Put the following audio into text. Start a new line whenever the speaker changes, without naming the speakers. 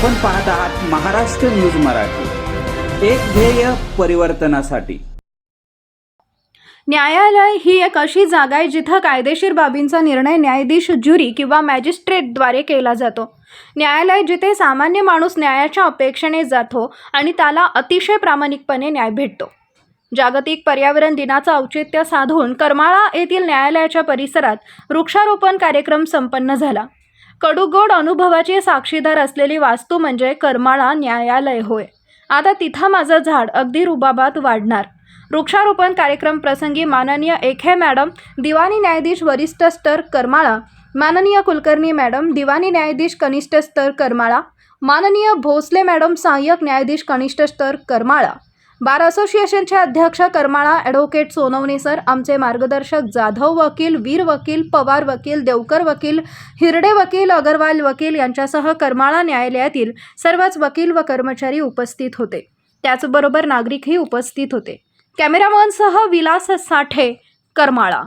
आपण पाहत आहात महाराष्ट्र न्यूज मराठी. एक ध्येय परिवर्तनासाठी.
न्यायालय ही एक अशी जागा आहे जिथं कायदेशीर बाबींचा निर्णय न्यायाधीश ज्युरी किंवा मॅजिस्ट्रेटद्वारे केला जातो. न्यायालय जिथे सामान्य माणूस न्यायाच्या अपेक्षेने जातो आणि त्याला अतिशय प्रामाणिकपणे न्याय भेटतो. जागतिक पर्यावरण दिनाचं औचित्य साधून करमाळा येथील न्यायालयाच्या परिसरात वृक्षारोपण कार्यक्रम संपन्न झाला. कडूगोड अनुभवाची साक्षीदार असलेली वास्तू म्हणजे करमाळा न्यायालय होय. आता तिथं माझं झाड अगदी रुबाबात वाढणार. वृक्षारोपण कार्यक्रम प्रसंगी माननीय एखे मॅडम दिवाणी न्यायाधीश वरिष्ठ स्तर करमाळा माननीय कुलकर्णी मॅडम दिवाणी न्यायाधीश कनिष्ठ स्तर करमाळा माननीय भोसले मॅडम सहाय्यक न्यायाधीश कनिष्ठ स्तर करमाळा. बार असोसिएशनचे अध्यक्ष करमाळा ॲडव्होकेट सोनवणे सर आमचे मार्गदर्शक जाधव वकील वीर वकील पवार वकील देवकर वकील हिरडे वकील अगरवाल वकील यांच्यासह करमाळा न्यायालयातील सर्वच वकील व कर्मचारी उपस्थित होते. त्याचबरोबर नागरिकही उपस्थित होते. कॅमेरामनसह विलास साठे करमाळा.